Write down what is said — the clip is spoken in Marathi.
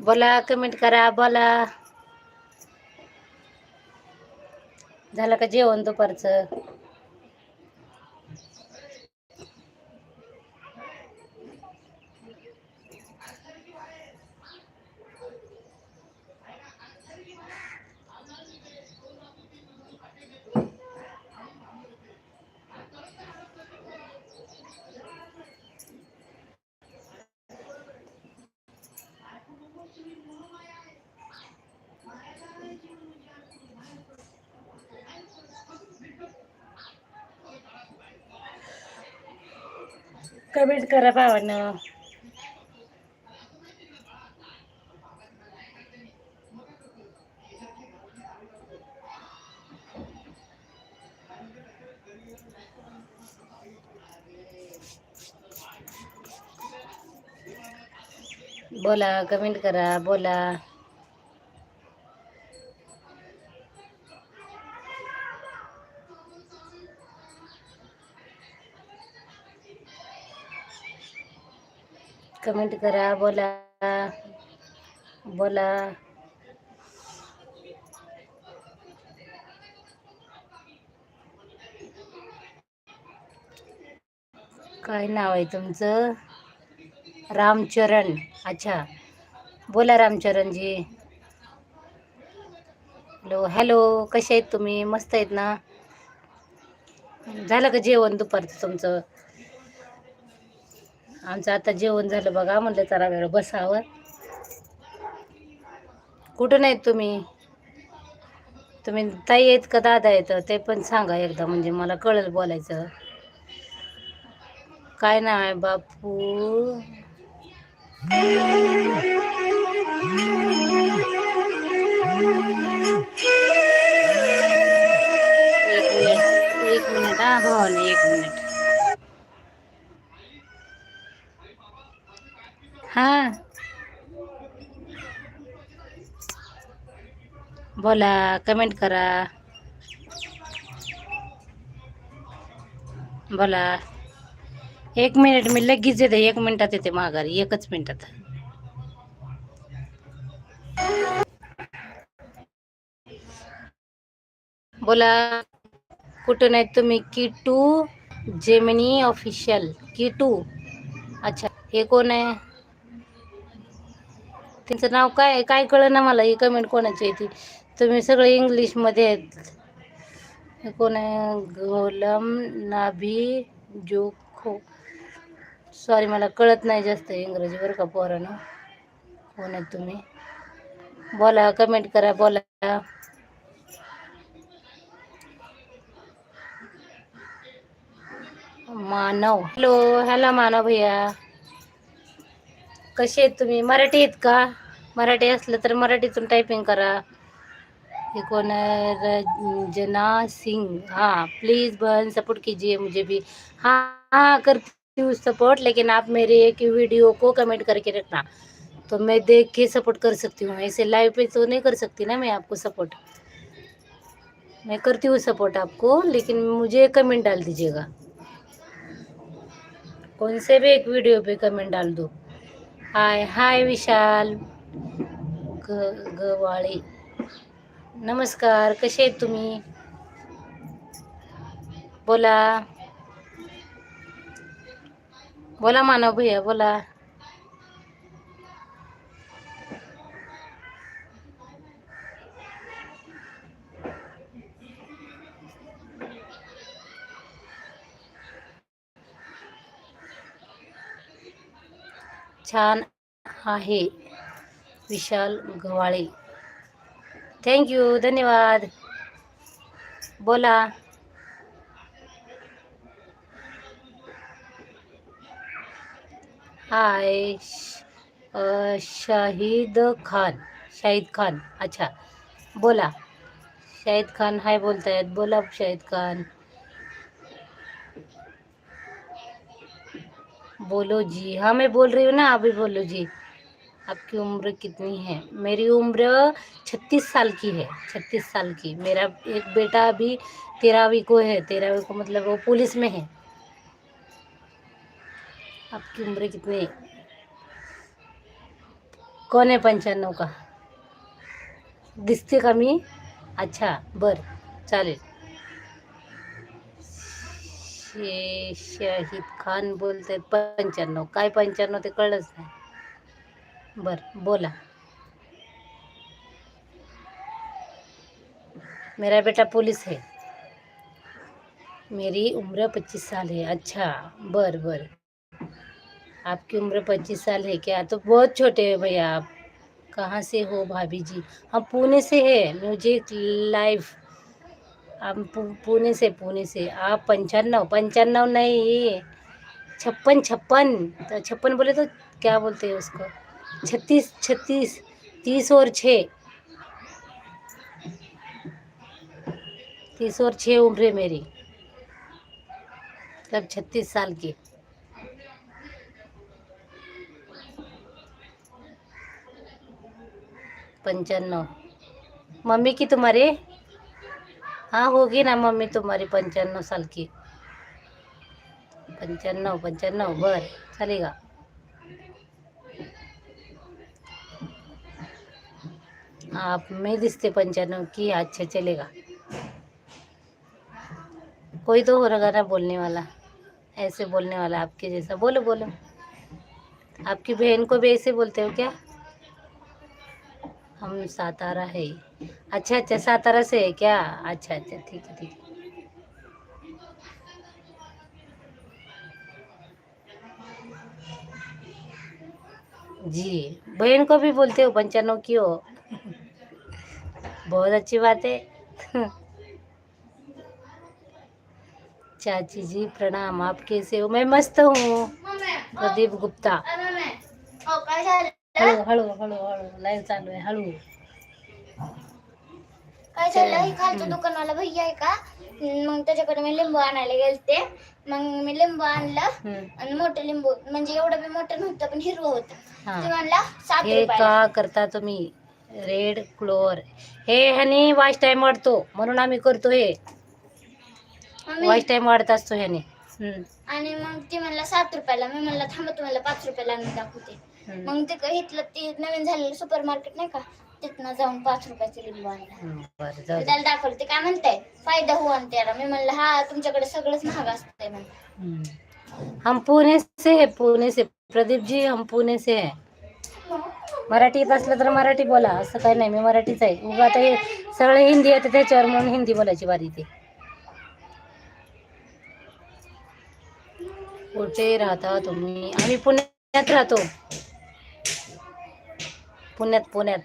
बोला कमेंट करा बोला. झालं का जेवण दुपारचं? कमेंट करा भावानं. बोला कमेंट करा बोला. कमेंट करा बोला. बोला. काय नाव आहे तुमचं? रामचरण. अच्छा. बोला रामचरणजी. हॅलो हॅलो कसे आहेत तुम्ही? मस्त आहेत ना? झालं का जेवण दुपारचं तुमचं? आमचं आता जेवण झालं बघा म्हणलं जरा वेळ बसावं. कुठून नाहीत तुम्ही? तुम्ही ताई आहेत का दादा आहेत? ते पण सांगा एकदा म्हणजे मला कळेल बोलायचं. काय नाव आहे बापू? एक मिनिट एक मिनिट हा हो एक मिनिट. हा. बोला कमेंट करा. बोला. एक मिनिट मी लगेच येते. एक मिनिटात येते माघारी. एकच मिनिटात. बोला. कुठून आहेत तुम्ही? Key to Gemini official key to अच्छा हे कोण आहे? त्यांचं नाव काय आहे? काय कळलं ना मला. ही कमेंट कोणाची आहे ती? तुम्ही सगळे इंग्लिशमध्ये आहेत. कोण आहे? गोलम नाभी जोखो. सॉरी मला कळत नाही जास्त इंग्रजी बरं का पोरानं. कोण आहेत तुम्ही? बोला कमेंट करा बोला. मानव. हॅलो हॅलो मानव भैया. कसे आहेत तुम्ही? मराठी आहेत का? मराठी असलं तर मराठीतून टायपिंग करा. ये रंजना सिंह हाँ प्लीज़ बहन सपोर्ट कीजिए मुझे भी. हाँ हाँ करती हूँ सपोर्ट लेकिन आप मेरे एक वीडियो को कमेंट करके रखना। तो मैं देख के सपोर्ट कर सकती हूँ। ऐसे लाइव पे तो नहीं कर सकती ना मैं आपको सपोर्ट मैं करती हूँ सपोर्ट आपको, लेकिन मुझे कमेंट डाल दीजिएगा। कौन से भी एक वीडियो पे कमेंट डाल दो। हाय हाय विशाल. ग गवाळे नमस्कार कसे आहेत तुम्ही? बोला. बोला मानव भैया बोला. छान आहे. विशाल गवाळे थँक्यू धन्यवाद. बोला. हाय शाहिद खान. शाहिद खान. अच्छा. बोला. शाहिद खान हाय बोलतायत. बोला शाहिद खान. बोलो जी। हाँ मैं बोल रही हूँ ना अभी बोलो जी। आपकी उम्र कितनी है? मेरी उम्र छत्तीस साल की है, छत्तीस साल की। मेरा एक बेटा अभी तेरहवीं को है। तेरहवीं को मतलब वो पुलिस में है। आपकी उम्र कितनी है? कोण आहे पंच्याण्णव का? दिसते का मी अच्छा बर, चालेल। शे शाहिद खान बोलते पंच्याण्णव. काय पंच्याण्णव ते नाही. बर, बोला. मेरा बेटा पुलिस है. मेरी उम्र पच्चीस साल है. अच्छा बर बर. आपकी उम्र पच्चीस साल है क्या? तो बहुत छोटे हैं भैया आप. कहाँ से हो भाभी जी? हम पुणे से है. म्यूज़िक पु- पुणे से पुणे से। आप पंचानवे पंचानवे नहीं छप्पन छप्पन। तो छप्पन बोले तो क्या बोलते हैं उसको? छत्तीस छत्तीस तीस और छः तीस और छः उम्र है मेरी। मतलब छत्तीस साल की। पंचानवे मम्मी की तुम्हारे? हाँ होगी ना मम्मी तुम्हारी पंचानवे साल की। पंचानवे पंचानवे बर, चलेगा। आप में दिसते पंचानवे की अच्छा चलेगा। कोई तो हो रहा ना बोलने वाला, ऐसे बोलने वाला आपके जैसा। बोलो बोलो। आपकी बहन को भी ऐसे बोलते हो क्या? हम सातारा है। अच्छा अच्छा सातारा से है क्या? अच्छा अच्छा ठीक है, ठीक जी, बहन को भी बोलते हो पंचानवे की हो। बहुत अच्छी बात है। चाची जी, प्रणाम, आप कैसे हो? मैं मस्त हूँ। प्रदीप गुप्ता। हळू हळू हळू हळू लाईव्ह चालू आहे हळू. काय झालं? हे खालचं दुकानवाला भैया आहे का? मग त्याच्याकडे मी लिंबू आणायला गेलते. मग मी लिंबू आणलं हम्म. आणि मोठं लिंबू म्हणजे एवढं बी मोठं नव्हतं पण हिरवं होतं. हा. ते म्हणला सात हे रुपयाला. का करता तुम्ही? रेड क्लोअर हे ह्याने वॉच टाइम वाढतो म्हणून आम्ही करतो हे. मग मी- वॉच टाइम वाढत असतो ह्याने. हम्म. आणि मग ती म्हणला सात रुपयाला. मी म्हणलं थांबा तुम्हाला पाच रुपयाला आणून दाखवते. मग ते इथलं ते नवीन झालेलं सुपर मार्केट नाही का? तिथनं जाऊन पाच रुपयाचं लिंबू आणलं हम्म, बरं जाऊ दे. त्याला दाखवलं ते काय म्हणताय? फायदा हो आणि त्याला. मी म्हणलं हा तुमच्याकडे सगळंच महाग असतंय म्हणलं हम्म. हम पुणे से है पुणे से. प्रदीप जी हम पुणे से है. मराठीत असलं तर मराठी बोला असं काही नाही. मी मराठीच आहे. उगा आता हे सगळे हिंदी येते त्याच्यावर म्हणून हिंदी बोलायची बारी ते कुठे राहता तुम्ही? आम्ही पुण्यात राहतो. पुण्यात पुण्यात